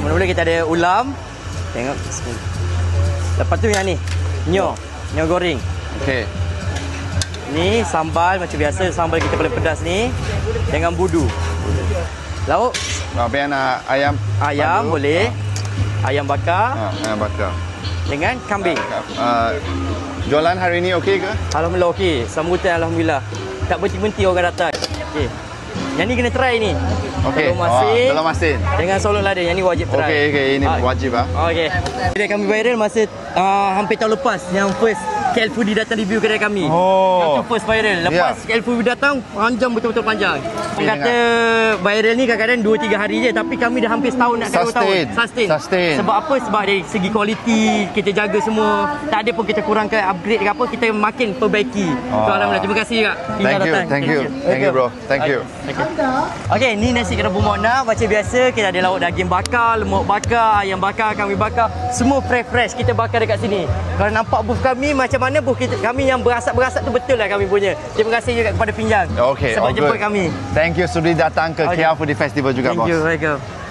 Mula-mula kita ada ulam. Tengok. Lepas tu yang ni. Nyo. Nyo goreng. Okey. Ni sambal macam biasa sambal kita paling pedas ni dengan budu. Lauk yang nak ayam? ayam padu? boleh. Ayam bakar Ha, ayam bakar. dengan kambing. Uh, jualan hari ini okey ke? Alhamdulillah okey. Sambutan alhamdulillah. Tak berhenti-henti orang datang. Okey. Yang ni kena try ni. Okey. Telur masin. Oh, telur masin. Dengan solon lada. Yang ni wajib try. Okey, okey. Ini Ah, wajib ah. Okey. Kedai kami viral masa uh, hampir tahun lepas yang first KL Foodie datang review kedai kami. Oh. Yang tu first viral. Lepas KL Foodie datang panjang betul-betul panjang. Orang Okey, kata viral ni kadang-kadang 2 3 hari je tapi kami dah hampir setahun nak dua tahun. Sustain. Sustain. Sebab apa? Sebab dari segi kualiti kita jaga semua. Tak ada pun kita kurangkan upgrade ke apa, kita makin perbaiki. Oh. So, alhamdulillah. Terima kasih kak. Tinggal Thank you, datang. thank you. Thank you, bro. Thank you. Okay. okay, ni nasi kerabu mona macam biasa kita ada lauk daging bakar, lemak bakar, ayam bakar, kami bakar, semua fresh-fresh kita bakar dekat sini. Kalau nampak booth kami macam mana booth kita, kami yang berasap-berasap tu betul lah kami punya. Terima kasih juga kepada Pinjang Okay, sebab jemput good. kami. Thank you sudi datang ke Okay. KL Foodie Festival juga, Thank bos. you, welcome.